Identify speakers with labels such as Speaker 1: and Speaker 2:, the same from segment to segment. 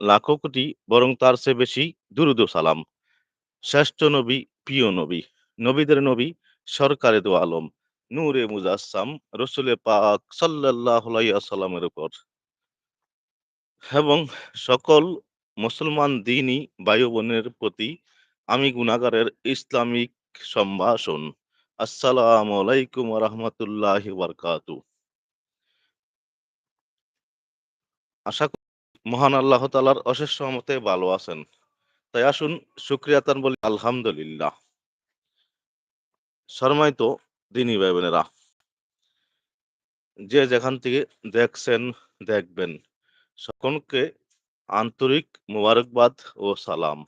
Speaker 1: লাখো কোটি বরং তার চেয়ে বেশি দুরুদ সালাম। শ্রেষ্ঠ নবী, প্রিয় নবী, নবীদের নবী, সরকারে দো আলম, নূরে মুজাসসাম, রসুলে পাক আলাইহি উপর। এবং সকল মুসলমান দিনী বায়ু বোনের প্রতি আমি গুনাহগারের ইসলামিক সম্ভাষণ। আসসালাম আলাইকুম রাহমাতুল্লাহি আশা করি মহান আল্লাহ তাআলার অশেষ রহমতে ভালো আছেন। তাই আসুন শুকরিয়াতান বলি আলহামদুলিল্লাহ। সম্মানিত দিনী ভাই বোনেরা যে যেখান থেকে দেখছেন, দেখবেন সকলকে আন্তরিক মোবারকবাদ ও সালাম।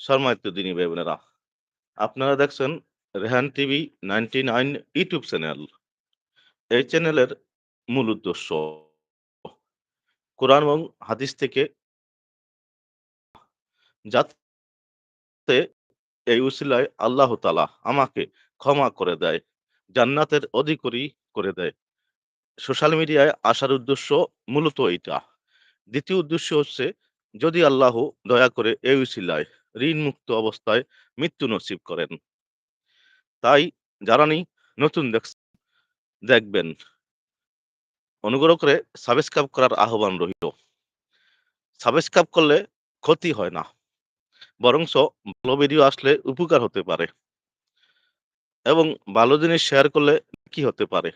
Speaker 1: সম্মানিত দিনী ভাই বোনেরা আপনারা দেখছেন রেহান টিভি 99 ইউটিউব চ্যানেল। এই চ্যানেলের মূল উদ্দেশ্য কোরআন এবং হাদিস থেকে যাতে এই উসিলায় আল্লাহ তালা আমাকে ক্ষমা করে দেয়, জান্নাতের অধিকারী করে দেয়। সোশ্যাল মিডিয়ায় আসার উদ্দেশ্য মূলত এইটা। দ্বিতীয় উদ্দেশ্য হচ্ছে যদি আল্লাহ দয়া করে এই উসিলায় ঋণমুক্ত অবস্থায় মৃত্যু নসিব করেন। তাই যারা নি নতুন দেখবেন। অনুগ্রহ করে সাবস্ক্রাইব করার আহ্বান রইল। সাবস্ক্রাইব করলে ক্ষতি হয় না। বরঞ্চ ভালো ভিডিও আসলে উপকার হতে পারে। এবং ভালো জিনিস শেয়ার করলে কি হতে পারে?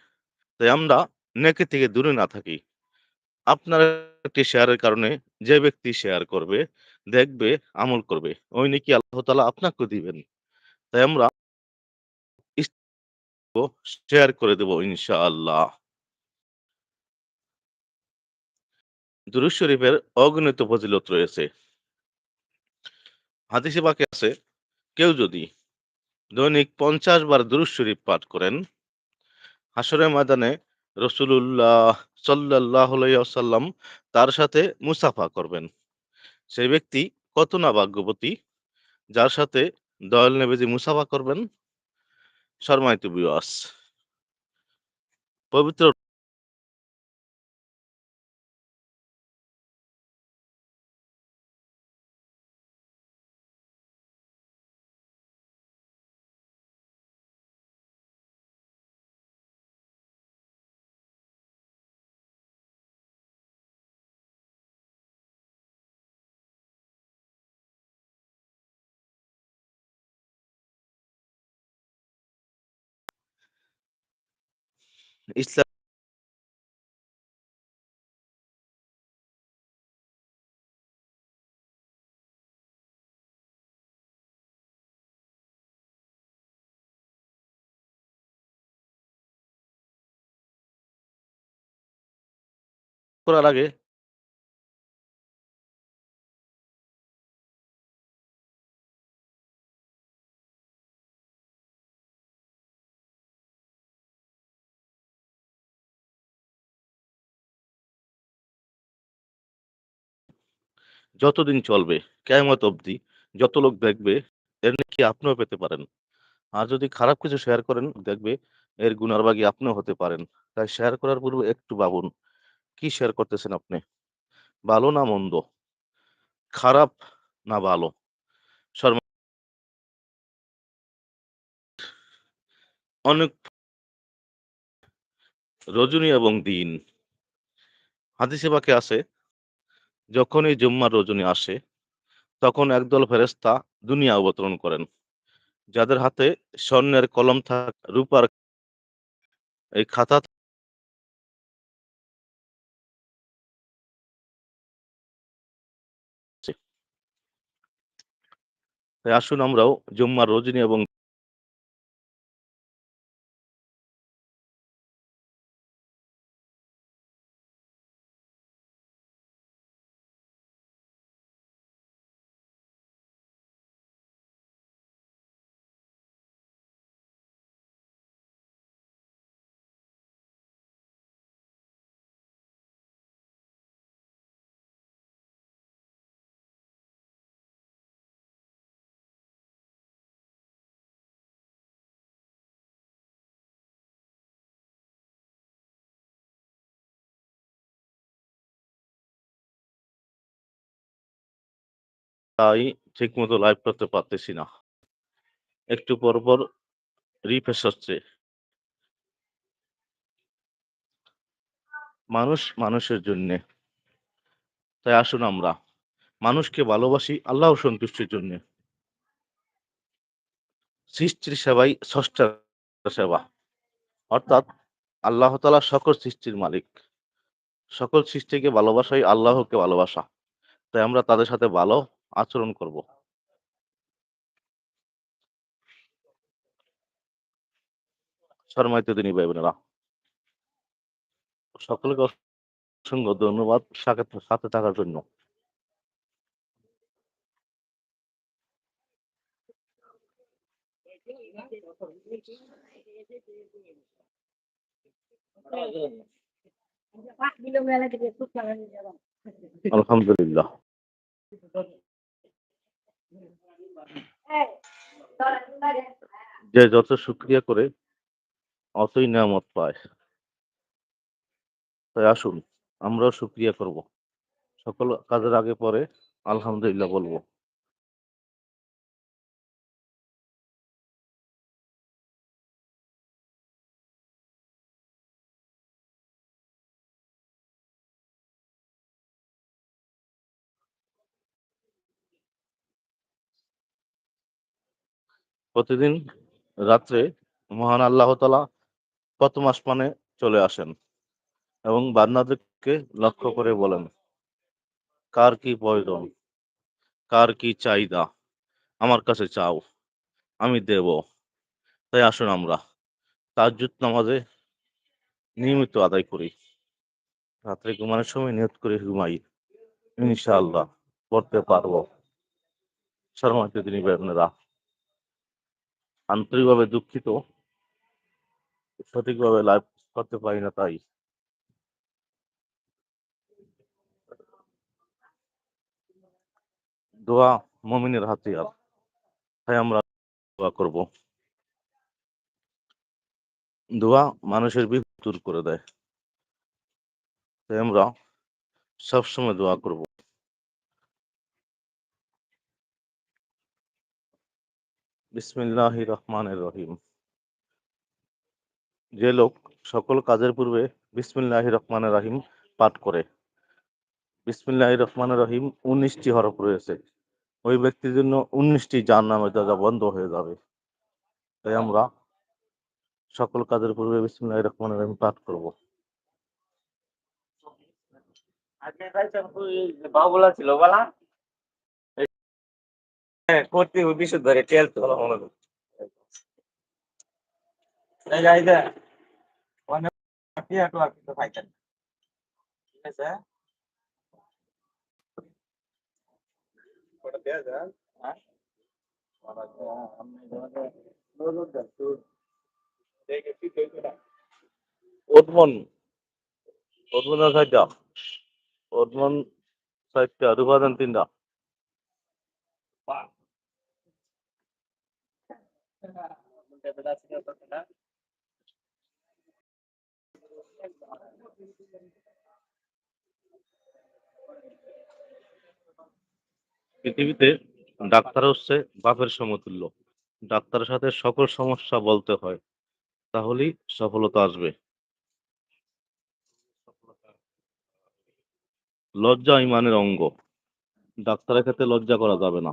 Speaker 1: তাই আমরা নেকি থেকে দূরে না থাকি। আপনার একটি শেয়ারের কারণে যে ব্যক্তি শেয়ার করবে, দেখবে, আমল করবে, ওই নাকি আল্লাহ তালা আপনাকে দিবেন। তাই আমরা শেয়ার করে দেব ইনশাআল্লাহ। দুরূদ শরীফের অগণিত ফজিলত রয়েছে। হাদিসে পাকে আছে কেউ যদি দৈনিক ৫০ বার দুরূদ শরীফ পাঠ করেন, হাসরের ময়দানে রাসূলুল্লাহ সাল্লাল্লাহু আলাইহি ওয়াসাল্লাম তার সাথে মুসাফা করবেন। সেই ব্যক্তি কত না ভাগ্যবতী যার সাথে দয়াল নবীজি মুসাফা করবেন। সম্মানিত ভিউয়ার্স পবিত্র ইসলাম করার আগে যতদিন চলবে, কেয়ামত অবধি যত লোক দেখবে, এর নেকি আপনিও পেতে পারেন। আর যদি খারাপ কিছু শেয়ার করেন, দেখবে এর গুনার ভাগী আপনিও হতে পারেন। তাই শেয়ার করার পূর্বে একটু ভাবুন। কি শেয়ার করতেছেন আপনি? ভালো না মন্দ? খারাপ না ভালো? অনেক রজনী এবং দিন। হাদিসে পাকে আছে যখনই জুম্মার রজনী আসে, তখন একদল ফেরেশতা দুনিয়া অবতরণ করেন। যাদের হাতে স্বর্ণের কলম থাক, রূপার এই খাতা আসুন আমরাও জুম্মার রজনী এবং তাই ঠিকমতো লাইভ করতে পারতেছি না। একটু পর, পর রিফ্রেশ হচ্ছে। মানুষ মানুষের জন্যে। তাই আসুন আমরা মানুষকে ভালোবাসি আল্লাহর সন্তুষ্টির জন্যে। সৃষ্টির সেবাই স্রষ্টার সেবা। অর্থাৎ আল্লাহ তালা সকল সৃষ্টির মালিক। সকল সৃষ্টিকে ভালোবাসাই আল্লাহকে ভালোবাসা। তাই আমরা তাদের সাথে ভালো আচরণ করব। সম্মানিত দিনী ভাই বোনেরা। সকলকে অসংখ্য ধন্যবাদ সাথে থাকার জন্য। আলহামদুলিল্লাহ। যে যত শুক্রিয়া করে, অতই নিয়ামত পায়। তাই আসুন, আমরাও শুক্রিয়া করব। সকল কাজের আগে পরে আলহামদুলিল্লাহ বলব। প্রতিদিন রাত্রে মহান আল্লাহ তাআলা প্রথম আসমানে চলে আসেন এবং বান্দাদেরকে লক্ষ্য করে বলেন, কার কি প্রয়োজন? কার কি চাহিদা? আমার কাছে চাও। আমি দেব। তাই আসুন আমরা তাহাজ্জুদ নামাজে নিয়মিত আদায় করি। রাত্রে ঘুমানোর সময় নিয়ত করে ঘুমাই। ইনশাআল্লাহ, পড়তে পারব সম্মানিত দিনী ভাই বোনেরা। আন্তরিকভাবে দুঃখিত। সঠিকভাবে লাইভ করতে পারি না তাই। দোয়া মুমিনের হাতিয়ার। তাই আমরা দোয়া করব। দোয়া মানুষের বিপদ দূর করে দেয়। তাই আমরা সবসময় দোয়া করব। বিসমিল্লাহির রহমানির রহিম। যে লোক সকল কাজের পূর্বে বিসমিল্লাহির রহমানির রহিম পাঠ করে। বিসমিল্লাহির রহমানির রহিম ১৯ টি হরফ রয়েছে। ওই ব্যক্তির জন্য ১৯ টি জাহান্নামের দরজা বন্ধ হয়ে যাবে। তাই আমরা সকল কাজের পূর্বে বিসমিল্লাহির রহমানির রহিম পাঠ করব।
Speaker 2: বাবুলা ছিল, বলা করতে বিশুদ্ধ ধরে তেল তো মনে করি এই যাই দে অনেক কি একটু আর কিছু খাইতেন ঠিক আছে ওটা দেয়া যায় হ্যাঁ।
Speaker 1: ওদমন ওদমনের ছয়টা ওদমন ছয়টা রূপাদান তিনটা। পৃথিবীতে ডাক্তার হচ্ছে বাপের সমতুল্য। ডাক্তারের সাথে সকল সমস্যা বলতে হয়, তাহলেই সফলতা আসবে। লজ্জা ইমানের অঙ্গ। ডাক্তারের ক্ষেত্রে লজ্জা করা যাবে না।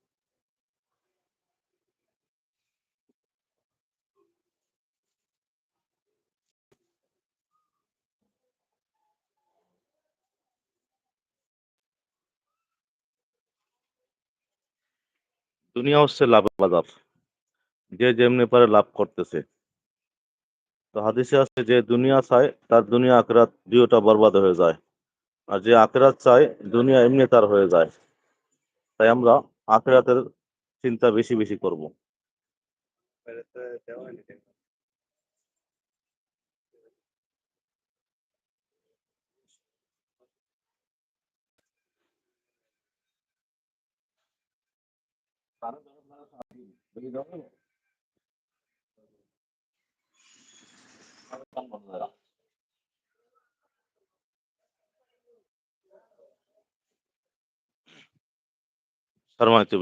Speaker 1: দুনিয়া হচ্ছে লাভ বাজার যে যেমনি পারে লাভ করতেছে। তো হাদিসে আছে যে দুনিয়া চায়, তার দুনিয়া আকরাত দুইটা বরবাদ হয়ে যায়। আর যে আকরাত চায়, দুনিয়া এমনি তার হয়ে যায়। তাই আমরা আকরাতের চিন্তা বেশি বেশি করব।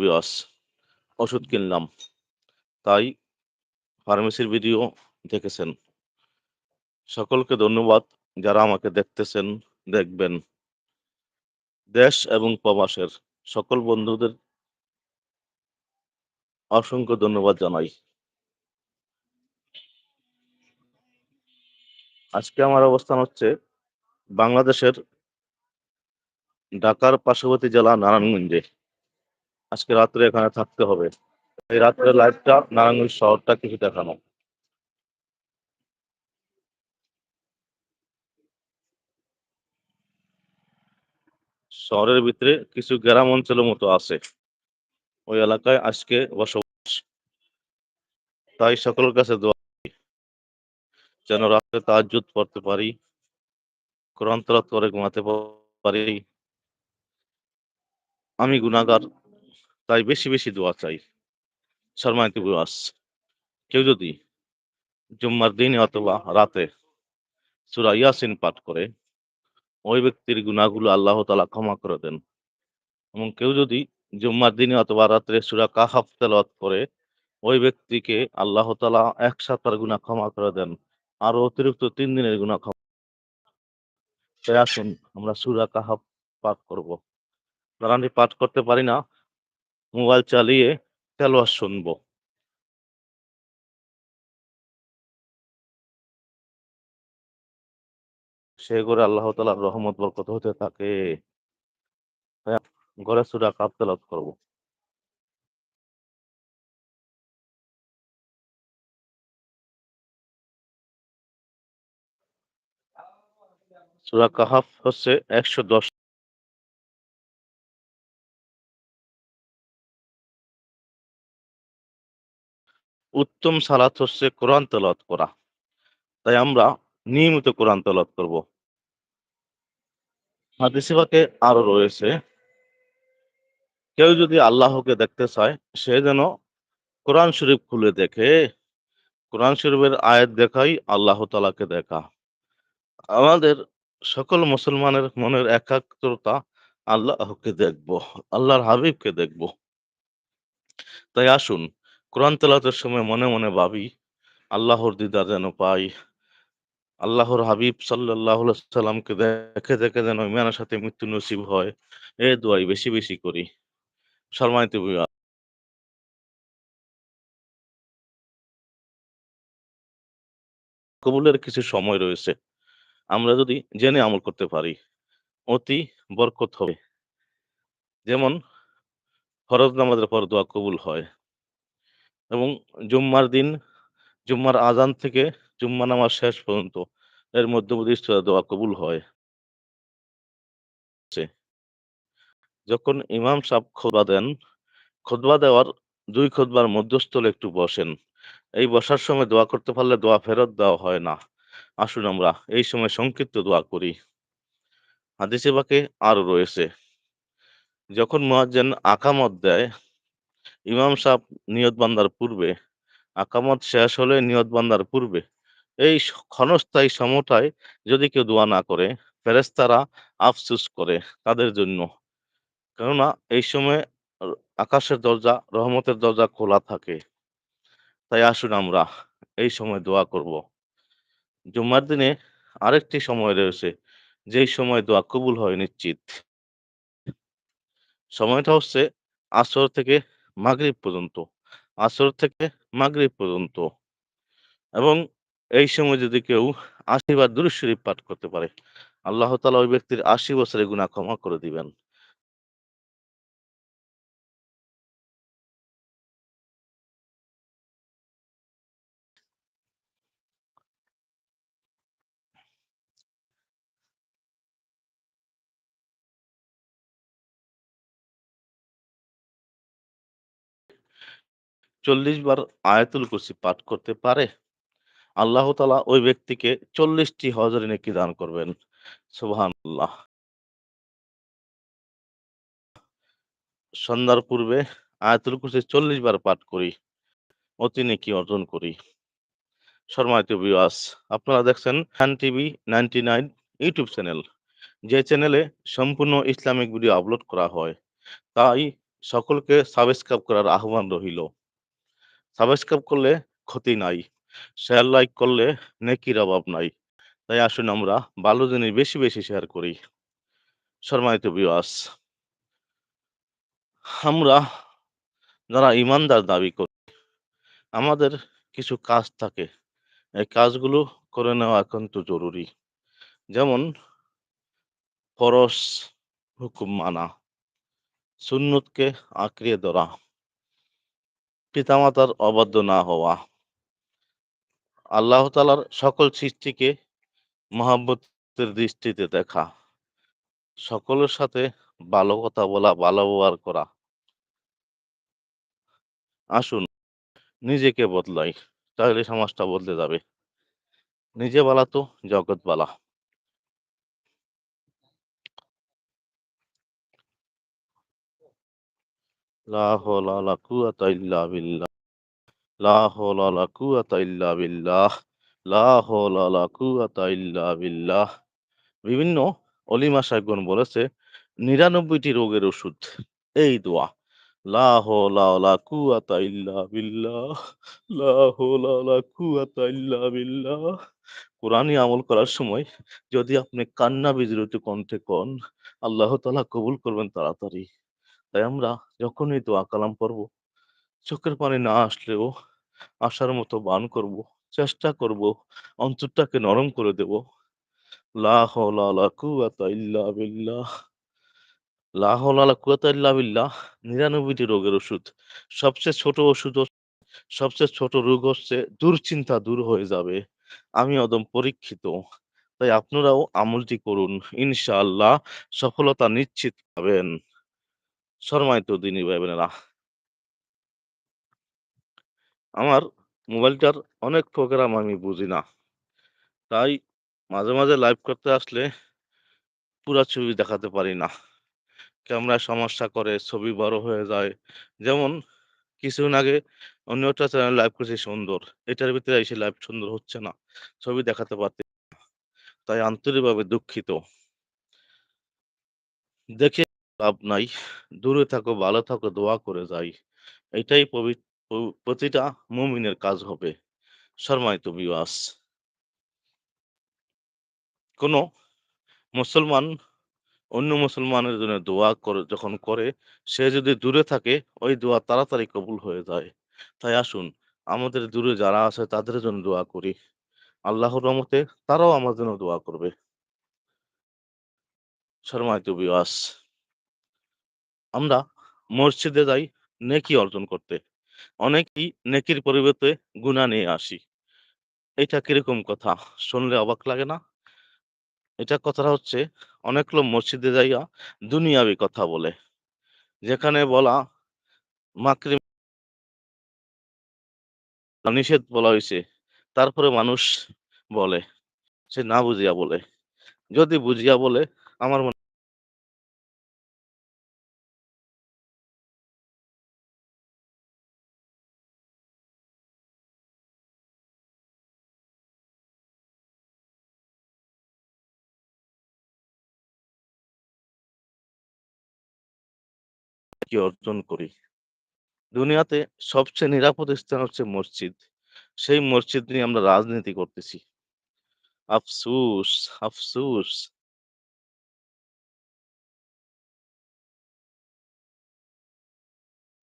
Speaker 1: বিয়াস। ওষুধ কিনলাম। তাই ফার্মেসির ভিডিও দেখেছেন। সকলকে ধন্যবাদ যারা আমাকে দেখতেছেন, দেখবেন। দেশ এবং প্রবাসের সকল বন্ধুদের অসংখ্য ধন্যবাদ জানাই। আজকে আমার অবস্থান হচ্ছে বাংলাদেশের ঢাকার পার্শ্ববর্তী জেলা নারায়ণগঞ্জে। আজকে রাত্রে এখানে থাকতে হবে। এই রাত্রে লাইভটা নারায়ণগঞ্জ শহরটা কিছু দেখানো। শহরের ভিতরে কিছু গ্রাম অঞ্চলের মতো আছে। ওই এলাকায় আজকে বসবাস। তাই সকলের কাছে দোয়া যেন রাত্রে তাজ্জুদ পড়তে পারি, কোরআন করে ঘুমাতে পারি। আমি গুনাহগার, তাই বেশি বেশি দোয়া চাই। সম্মানিত বিবাস কেউ যদি জুম্মার দিন অথবা রাতে সূরা ইয়াসিন পাঠ করে, ওই ব্যক্তির গুনাহগুলো আল্লাহ তালা ক্ষমা করে দেন। এবং কেউ যদি জুম্মার দিনে অথবা রাত্রে সূরা কাহাফ তেলাওয়াত করে, ওই ব্যক্তিকে আল্লাহ তাআলা এক সপ্তাহের গুনাহ ক্ষমা করে দেন। আর অতিরিক্ত তিন দিনের গুনাহ ক্ষমা তাই আসুন, আমরা সূরা কাহাফ পাঠ করব। আমি পাঠ করতে পারি না, মোবাইল চালিয়ে তেলাওয়াত শুনব। সে করে আল্লাহ তাআলার রহমত বরকত হতে থাকে। ঘরে সূরা কাহাফ তেলাওয়াত করব। সূরা কাহাফ হচ্ছে একশো দশ উত্তম সালাত হচ্ছে কোরআন তেলাওয়াত করা। তাই আমরা নিয়মিত কোরআন তেলাওয়াত করব। হাদিসে পাকে আরও রয়েছে কেউ যদি আল্লাহকে দেখতে চায়, সে যেন কোরআন শরীফ খুলে দেখে। কোরআন শরীফের আয়াত দেখাই আল্লাহ তাআলাকে দেখা। আমাদের সকল মুসলমানের মনের একাগ্রতা আল্লাহকে দেখব, আল্লাহর হাবিবকে দেখব। তাই আসুন, কোরআন তেলাওয়াতের সময় মনে মনে ভাবি, আল্লাহর দিদার যেন পাই। আল্লাহর হাবিব আলাইহি সাল্লামকে দেখে দেখে যেন ইমানের সাথে মৃত্যু নসিব হয়, এ দোয়াই বেশি বেশি করি। সম্মানিত কবুলের কিছু সময় রয়েছে। আমরা যদি জেনে আমল করতে পারি, অতি বরকত হবে। যেমন, ফরজ নামাজের পর দোয়া কবুল হয় এবং জুম্মার দিন, জুম্মার আজান থেকে জুম্মা নামাজ শেষ পর্যন্ত এর মধ্যবর্তী দোয়া কবুল হয়। যখন ইমাম সাহেব খোদবা দেন, খোদবা দেওয়ার দুই খোদবার মধ্যস্থলে একটু বসেন। এই বসার সময় দোয়া করতে পারলে দোয়া ফেরত দেওয়া হয় না। আসুন আমরা এই সময় সংক্ষিপ্ত দোয়া করি। হাদিসে বাকে আরও রয়েছে। যখন মুয়াজ্জিন আকামত দেয়, ইমাম সাহেব নিয়ত বান্দার পূর্বে, আকামত শেষ হলে নিয়ত বান্দার পূর্বে, এই ক্ষণস্থায়ী সমটায় যদি কেউ দোয়া না করে ফেরেস্তারা আফসুস করে তাদের জন্য। কেননা, এই সময় আকাশের দরজা, রহমতের দরজা খোলা থাকে। তাই আসুন আমরা এই সময় দোয়া করব। জুম্মার দিনে আরেকটি সময় রয়েছে, যেই সময় দোয়া কবুল হয় নিশ্চিত। সময়টা হচ্ছে আসর থেকে মাগরিব পর্যন্ত, আসর থেকে মাগরিব পর্যন্ত। এবং এই সময় যদি কেউ আশীর্বাদ বার দুরূদ শরীফ পাঠ করতে পারে, আল্লাহ তাআলা ওই ব্যক্তির আশি বছরের গুনাহ ক্ষমা করে দিবেন। চল্লিশ বার আয়াতুল কুরসি পাঠ করতে পারে আল্লাহ তাআলা ওই ব্যক্তিকে চল্লিশটি হজরে নেকি দান করবেন সুবহানাল্লাহ সন্ধ্যার পূর্বে আয়াতুল কুরসি ৪০ বার পাঠ করি, অতি নেকি অর্জন করি। সম্মানিত ভিউয়ার্স, আপনারা দেখছেন খান টিভি 99 ইউটিউব চ্যানেল। যে চ্যানেলে সম্পূর্ণ ইসলামিক ভিডিও আপলোড করা হয়। তাই সকলকে সাবস্ক্রাইব করার আহ্বান রহিল। সাবস্ক্রাইব করলে ক্ষতি নাই। শেয়ার লাইক করলে নেকির অভাব নাই। তাই আসুন আমরা ভালো জিনিস বেশি, বেশি শেয়ার করি। সম্মানিত ভিউয়ার্স আমরা যারা ঈমানদার দাবি করি, আমাদের কিছু কাজ থাকে। এই কাজগুলো করে নেওয়া একান্ত জরুরি। যেমন ফরজ হুকুম মানা, সুন্নতকে আঁকড়িয়ে ধরা, পিতামাতার অবাধ্য না হওয়া, আল্লাহ তাআলার সকল সৃষ্টিকে মহাব্বতের দৃষ্টিতে দেখা, সকলের সাথে ভালো কথা বলা, ভালো ব্যবহার করা। আসুন নিজেকে বদলাই। তাহলে সমাজটা বদলে যাবে। নিজে বালা তো জগৎ বালা। লা। লা। লা। বিভিন্ন অলিমা সাহেবগণ বলেছে নিরানব্বইটি রোগের ওষুধ এই দোয়া। লা। লা আমল করার সময় যদি আপনি কান্না বিজড়িত কণ্ঠে কন, আল্লাহ তাআলা কবুল করবেন তাড়াতাড়ি। তাই আমরা যখনই দোয়া কালাম পড়ব, চোখের পানি না আসলেও আসার মতো বান করব, চেষ্টা করব, অন্তরটাকে নরম করে দেব। লা হাওলা ওয়ালা কুওয়াতা ইল্লা বিল্লাহ। লা হাওলা ওয়ালা কুওয়াতা ইল্লা বিল্লাহ ৯৯ রোগের ওষুধ। সবচেয়ে ছোট ওষুধ সবচেয়ে ছোট রোগ হচ্ছে দুশ্চিন্তা দূর হয়ে যাবে। আমি অদম পরীক্ষিত। তাই আপনারাও আমলটি করুন। ইনশাআল্লাহ সফলতা নিশ্চিত পাবেন। সম্মানিত দিনী ভাই বোনেরা। আমার মোবাইলটার অনেক প্রোগ্রাম আমি বুঝি না। তাই মাঝে, মাঝে লাইভ করতে আসলে পুরা ছবি দেখাতে পারি না। ক্যামেরায় সমস্যা করে, ছবি বড় হয়ে যায়। যেমন কিছুদিন আগে অন্য একটা চ্যানেলে লাইভ করেছি সুন্দর। এটার ভিতরে এসে লাইভ সুন্দর হচ্ছে না। ছবি দেখাতে পারতে। তাই আন্তরিকভাবে দুঃখিত। দেখে লাভ নাই। দূরে থাকো, ভালো থাকো, দোয়া করে যাই। এটাই প্রতিটা মুমিনের কাজ হবে। সম্মানিত ভিউয়ার্স। কোন মুসলমান অন্য মুসলমানের জন্য দোয়া করে যখন করে, সে যদি দূরে থাকে ওই দোয়া তাড়াতাড়ি কবুল হয়ে যায়। তাই আসুন আমাদের দূরে যারা আছে তাদের জন্য দোয়া করি। আল্লাহর রহমতে তারাও আমার জন্য দোয়া করবে। সম্মানিত ভিউয়ার্স। আমরা মসজিদে যাই নেকি অর্জন করতে। অনেকেই নেকির পরিবর্তে গুনাহ নিয়ে আসি। এটা কীরকম কথা? শুনলে অবাক লাগে না? এটা কথাটা হচ্ছে, অনেক লোক মসজিদে যাইয়া দুনিয়াবি কথা বলে। যেখানে বলা, মাকরি নিষেধ বলা হইছে। তারপরে মানুষ বলে। সে না বুঝিয়া বলে। যদি বুঝিয়া বলে, আমার কি অর্জন করি। দুনিয়াতে সবচেয়ে নিরাপদ স্থান হচ্ছে মসজিদ। সেই মসজিদ নিয়ে আমরা রাজনীতি করতেছি। আফসুস, আফসুস।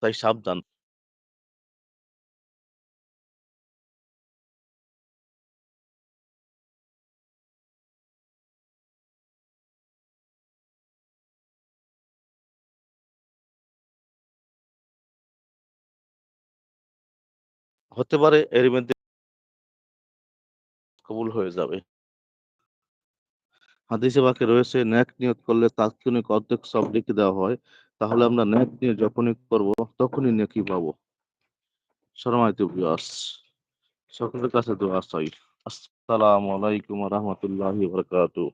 Speaker 1: তাই সাবধান। হতে পারে এর মধ্যে কবুল হয়ে যাবে। হাদিসে পাকে রয়েছে নেক নিয়ত করলে তাৎক্ষণিক অর্ধেক সব লিখে দেওয়া হয়। তাহলে আমরা নেক নিয়ে যখনই করব, তখনই নেকি পাবো। সম্মানিত ভিউয়ার্স সকলের কাছে দোয়া চাই। আসসালামু আলাইকুম রাহমাতুল্লাহি ওয়া বারাকাতুহু।